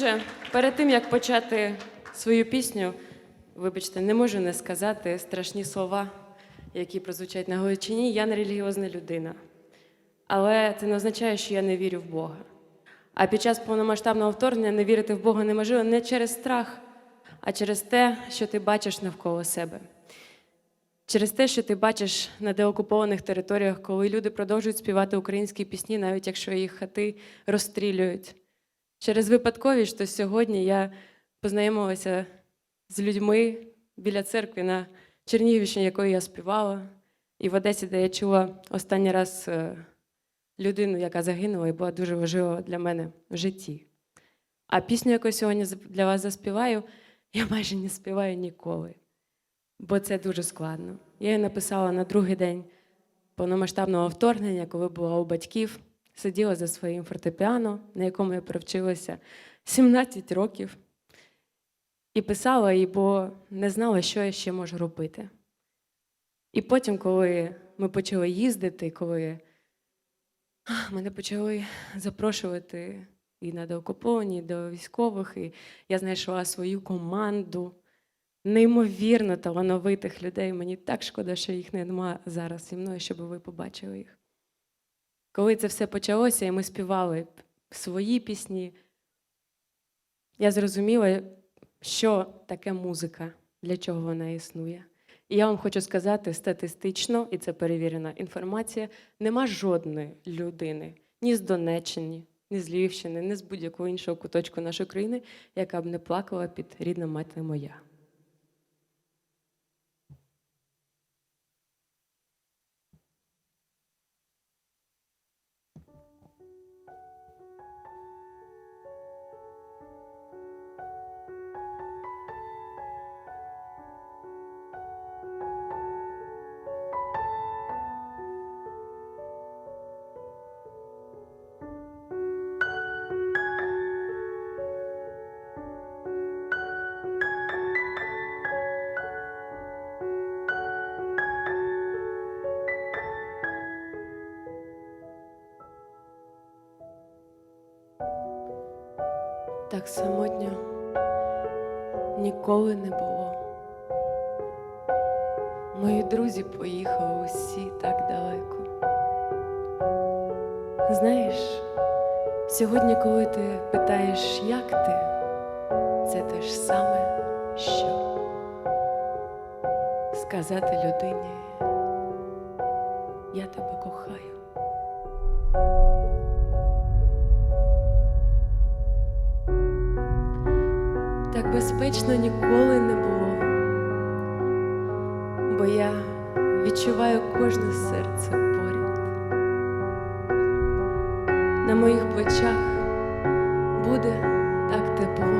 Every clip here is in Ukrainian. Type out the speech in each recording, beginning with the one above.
Дуже. Перед тим як почати свою пісню, вибачте, не можу не сказати страшні слова, які прозвучать на Галичині. Я не релігіозна людина. Але це не означає, що я не вірю в Бога. А під час повномасштабного вторгнення не вірити в Бога неможливо не через страх, а через те, що ти бачиш навколо себе. Через те, що ти бачиш на деокупованих територіях, коли люди продовжують співати українські пісні, навіть якщо їх хати розстрілюють. Через випадковість, що сьогодні я познайомилася з людьми біля церкви на Чернігівщині, якою я співала, і в Одесі, де я чула останній раз е, людину, яка загинула, і була дуже важлива для мене в житті. А пісню, яку сьогодні для вас заспіваю, я майже не співаю ніколи, бо це дуже складно. Я її написала на другий день повномасштабного вторгнення, коли була у батьків, сиділа за своїм фортепіано, на якому я привчилася 17 років, і писала її, бо не знала, що я ще можу робити. І потім, коли ми почали їздити, коли мене почали запрошувати і на деокуповані, і до військових, і я знайшла свою команду неймовірно талановитих людей. Мені так шкода, що їх немає зараз зі мною, щоб ви побачили їх. Коли це все почалося, і ми співали свої пісні, я зрозуміла, що таке музика, для чого вона існує. І я вам хочу сказати статистично, і це перевірена інформація, нема жодної людини ні з Донеччини, ні з Львівщини, ні з будь-якого іншого куточку нашої країни, яка б не плакала під рідна мати моя. Так самотньо ніколи не було. Мої друзі поїхали усі так далеко. Знаєш, сьогодні, коли ти питаєш, як ти, це те ж саме, що сказати людині, я тебе кохаю. Так безпечно ніколи не було, бо я відчуваю кожне серце поряд. На моїх плечах буде так тепло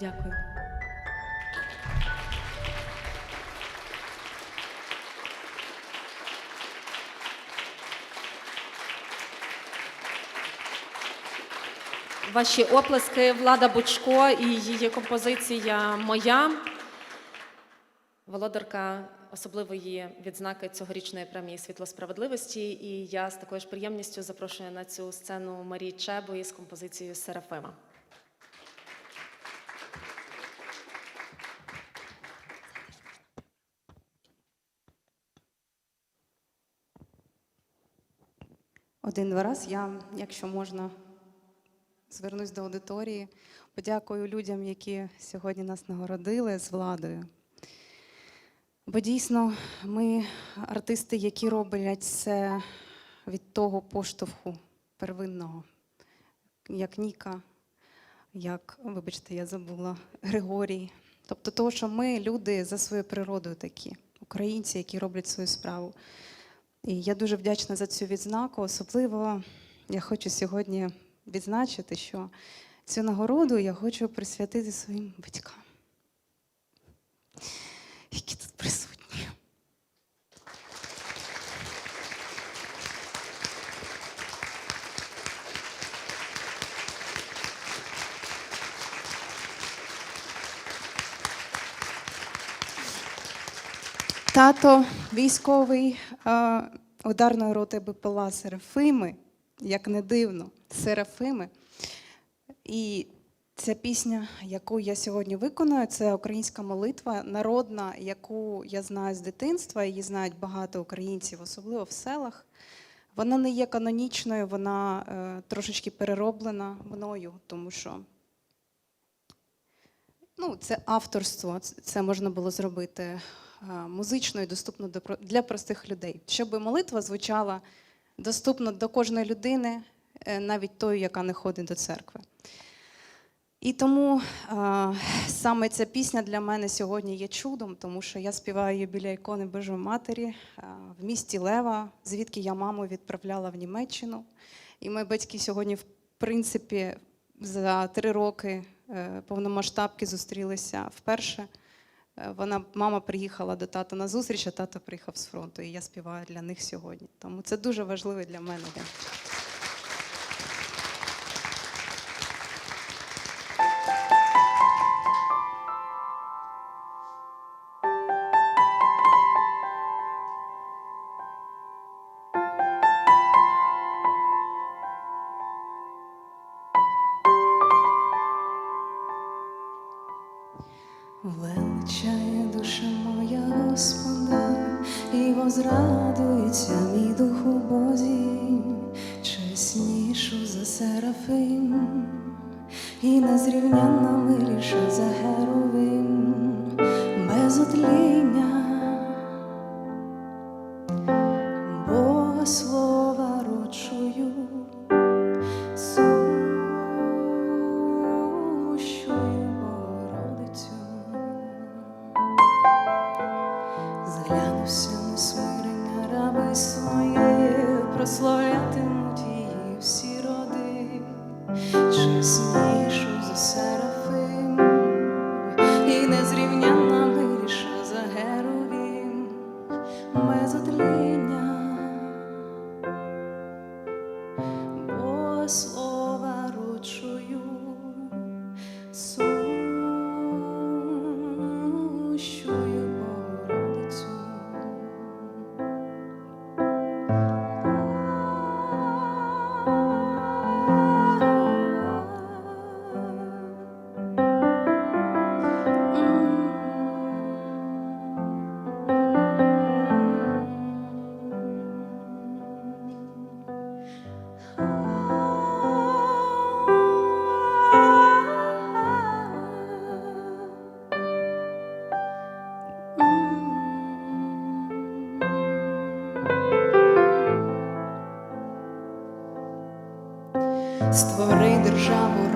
Дякую. Ваші оплески Влада Бучко і її композиція Моя. Володарка особливої відзнаки цьогорічної премії Світло справедливості. І я з такою ж приємністю запрошую на цю сцену Марії Чебу із композицією Серафима. Один-два раз я, якщо можна, звернусь до аудиторії, подякую людям, які сьогодні нас нагородили з владою. Бо дійсно ми артисти, які роблять це від того поштовху первинного, як Ніка, як, вибачте, я забула, Григорій. Тобто того, що ми люди за своєю природою такі, українці, які роблять свою справу. І я дуже вдячна за цю відзнаку. Особливо я хочу сьогодні відзначити, що цю нагороду я хочу присвятити своїм батькам, які тут присутні. Тато військовий ударної роти БПЛА Серафими, як не дивно, Серафими. І ця пісня, яку я сьогодні виконую, це українська молитва, народна, яку я знаю з дитинства, її знають багато українців, особливо в селах. Вона не є канонічною, вона е, трошечки перероблена мною, тому що ну, це авторство, це- можна було зробити музично і доступно для простих людей, щоб молитва звучала доступно до кожної людини, е, навіть тої, яка не ходить до церкви. І тому е, саме ця пісня для мене сьогодні є чудом, тому що я співаю її біля ікони Божої Матері е, в місті Лева, звідки я маму відправляла в Німеччину. І мої батьки сьогодні, в принципі, за три роки е, повномасштабки зустрілися вперше. Е, Вона, мама приїхала до тата на зустріч, а тато приїхав з фронту. І я співаю для них сьогодні. Тому це дуже важливий для мене день. Величає душа моя Господа, і возрадується мій дух у Бозі, чеснішу за серафим, і незрівнянна миліша за геровим, без отління, чеснішу за серафим, Створи державу